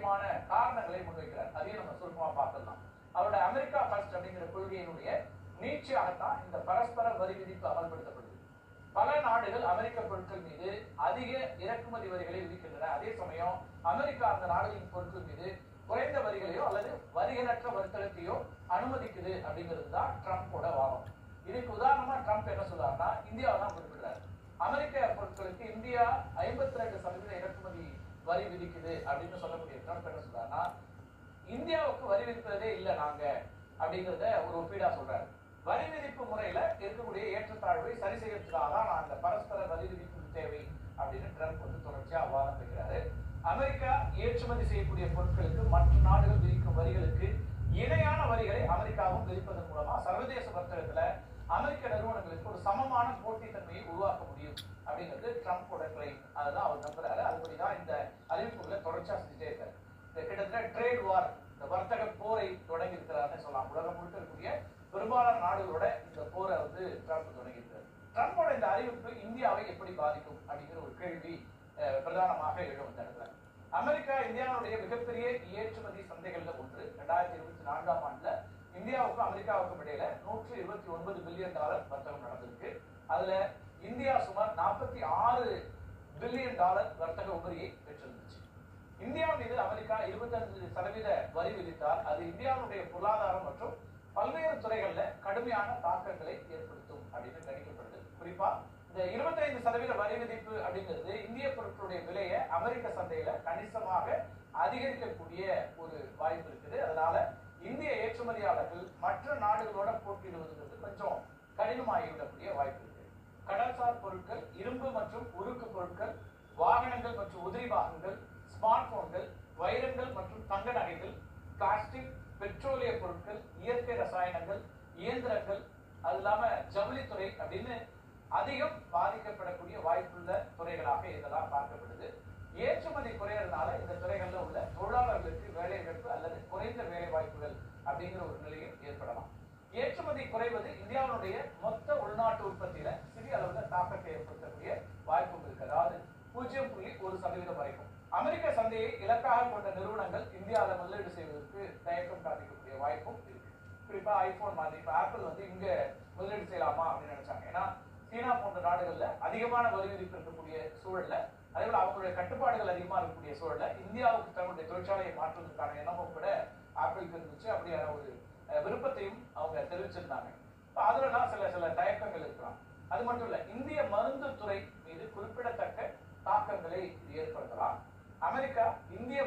முக்கியமான காரணங்களை முன்வைக்கிறார். அதையும் நம்ம சுருக்கமா பார்த்துடலாம். அவருடைய அமெரிக்கா ஃபர்ஸ்ட் அப்படிங்கிற கொள்கையினுடைய நீட்சியாகத்தான் இந்த பரஸ்பர வரி விதிப்பு அமல்படுத்தப்படுது. பல நாடுகள் அமெரிக்க பொருட்கள் மீது அதிக இறக்குமதி வரிகளை விதிக்கின்றன. அதே சமயம் அமெரிக்கா அந்த நாடுகளின் பொருட்கள் மீது குறைந்த வரிகளையோ அல்லது வரிகளற்ற வர்த்தகத்தையோ அனுமதிக்குது அப்படிங்கிறது தான் ட்ரம்ப்போட வாதம். இதுக்கு உதாரணமா ட்ரம்ப் என்ன சொல்றாருன்னா இந்தியாவை தான் குறிப்பிடுறாரு. அமெரிக்க பொருட்களுக்கு இந்தியா ஐம்பத்தி ரெண்டு சதவீத வரி விதிக்குது அப்படின்னு சொல்லக்கூடிய ட்ரம்ப் என்ன சொல்றாருன்னா இந்தியாவுக்கு வரி விதிப்பதே இல்லை நாங்க அப்படிங்கிறத ஒரு ஒப்பீடா சொல்றாரு. வரி விதிப்பு முறையில இருக்கக்கூடிய ஏற்றத்தாழ்வை சரி செய்யறதுக்காக தான் நான் அந்த பரஸ்பர வரி விதிப்பு தேவை அப்படின்னு ட்ரம்ப் வந்து தொடர்ச்சியா வாதம் வைக்கிறாரு அமெரிக்கா ஏற்றுமதி செய்யக்கூடிய பொருட்களுக்கு மற்ற நாடுகள் விதிக்கும் வரிகளுக்கு இணையான வரிகளை அமெரிக்காவும் விதிப்பதன் மூலமா சர்வதேச வர்த்தகத்துல அமெரிக்க நிறுவனங்களுக்கு ஒரு சமமான போட்டித்தன்மையை உருவாக்க முடியும் அப்படிங்கிறது ட்ரம்ப்போட கிளைம் அதுதான் அவர் நம்புறாரு. அதுபடிதான் இந்த அறிவிப்புகளை தொடர்ச்சியா செஞ்சுட்டே இருக்காரு. இந்த கிட்டத்தட்ட ட்ரேட் வார் இந்த வர்த்தக போரை தொடங்கி இருக்கிறாருன்னு சொல்லலாம். உலகம் முழுக்க இருக்கக்கூடிய பெரும்பாலான நாடுகளோட இந்த போரை வந்து ட்ரம்ப் தொடங்கி இருக்கிறார். ட்ரம்போட இந்த அறிவிப்பு இந்தியாவை எப்படி பாதிக்கும் அப்படிங்கிற ஒரு கேள்வி அஹ், பிரதானமாக எழும் இந்த இடத்துல அமெரிக்கா இந்தியாவுடைய மிகப்பெரிய ஏற்றுமதி சந்தைகள்ல ஒன்று. ரெண்டாயிரத்தி இருபத்தி நான்காம் ஆண்டுல இந்தியாவுக்கும் அமெரிக்காவுக்கும் இடையில நூற்றி இருபத்தி ஒன்பது பில்லியன் டாலர் வர்த்தகம் நடந்திருக்கு. அதுல இந்தியா சுமார் நாற்பத்தி ஆறு பில்லியன் டாலர் வர்த்தக உபரியை பெற்றிருந்துச்சு. இந்தியா மீது அமெரிக்கா 25% சதவீத வரி விதித்தால் அது இந்தியாவுடைய பொருளாதாரம் மற்றும் பல்வேறு துறைகள்ல கடுமையான தாக்கங்களை ஏற்படுத்தும் அப்படின்னு கணிக்கப்படுது. குறிப்பா இந்த 25% சதவீத வரி விதிப்பு அப்படிங்கிறது இந்திய பொருட்களுடைய விலையை அமெரிக்க சந்தையில கணிசமாக அதிகரிக்கக்கூடிய ஒரு வாய்ப்பு இருக்குது அதனால இந்திய ஏற்றுமதியாளர்கள் மற்ற நாடுகளோட போட்டியிடுவதற்கு கொஞ்சம் கடினமாகிவிடக்கூடிய வாய்ப்பு இருக்கு. கடல்சார் பொருட்கள் இரும்பு மற்றும் உருக்கு பொருட்கள் வாகனங்கள் மற்றும் உதிரி பாகங்கள் ஸ்மார்ட் போன்கள் வைரங்கள் மற்றும் தங்க நகைகள் பிளாஸ்டிக் பெட்ரோலிய பொருட்கள் இயற்கை ரசாயனங்கள் இயந்திரங்கள் அது இல்லாம ஜவுளித்துறை அப்படின்னு அதிகம் பாதிக்கப்படக்கூடிய வாய்ப்புள்ள துறைகளாக இதெல்லாம் பார்க்கப்படுது. ஏற்றுமதி குறையறதுனால இந்த துறைகள்ல குறைவது இந்தியாவுடைய மொத்த உள்நாட்டு உற்பத்தியில சிறிய அளவுல தாக்கத்தை ஏற்படுத்தக்கூடிய வாய்ப்பு இருக்கு. அதாவது பூஜ்ஜியம் புள்ளி ஒரு சதவீதம் வரைக்கும். அமெரிக்க சந்தையை இலக்காக கொண்ட நிறுவனங்கள் இந்தியாவில் முதலீடு செய்வதற்கு தயக்கம் காட்டிக்கக்கூடிய வாய்ப்பும் இருக்கு. குறிப்பா ஐபோன் மாதிரி இப்ப ஆப்பிள் வந்து இங்க முதலீடு செய்யலாமா அப்படின்னு நினைச்சாங்க. ஏன்னா சீனா போன்ற நாடுகள்ல அதிகமான வரி விதிப்பு இருக்கக்கூடிய சூழல்ல அதே போல அவங்களுடைய கட்டுப்பாடுகள் அதிகமா இருக்கக்கூடிய சூழல்ல இந்தியாவுக்கு தன்னுடைய தொழிற்சாலையை மாற்றுவதற்கான எண்ணமும் கூட ஆப்பிளுக்கு இருந்துச்சு. அப்படியான ஒரு விருப்பத்தையும் அவங்க தெரிவிச்சிருந்தாங்க. இப்ப அதுலலாம் சில சில தயக்கங்கள் இருக்கலாம் அது மட்டும் இல்ல இந்திய மருந்து துறை மீது குறிப்பிடத்தக்க தாக்கங்களை ஏற்படுத்தலாம். அமெரிக்கா இந்திய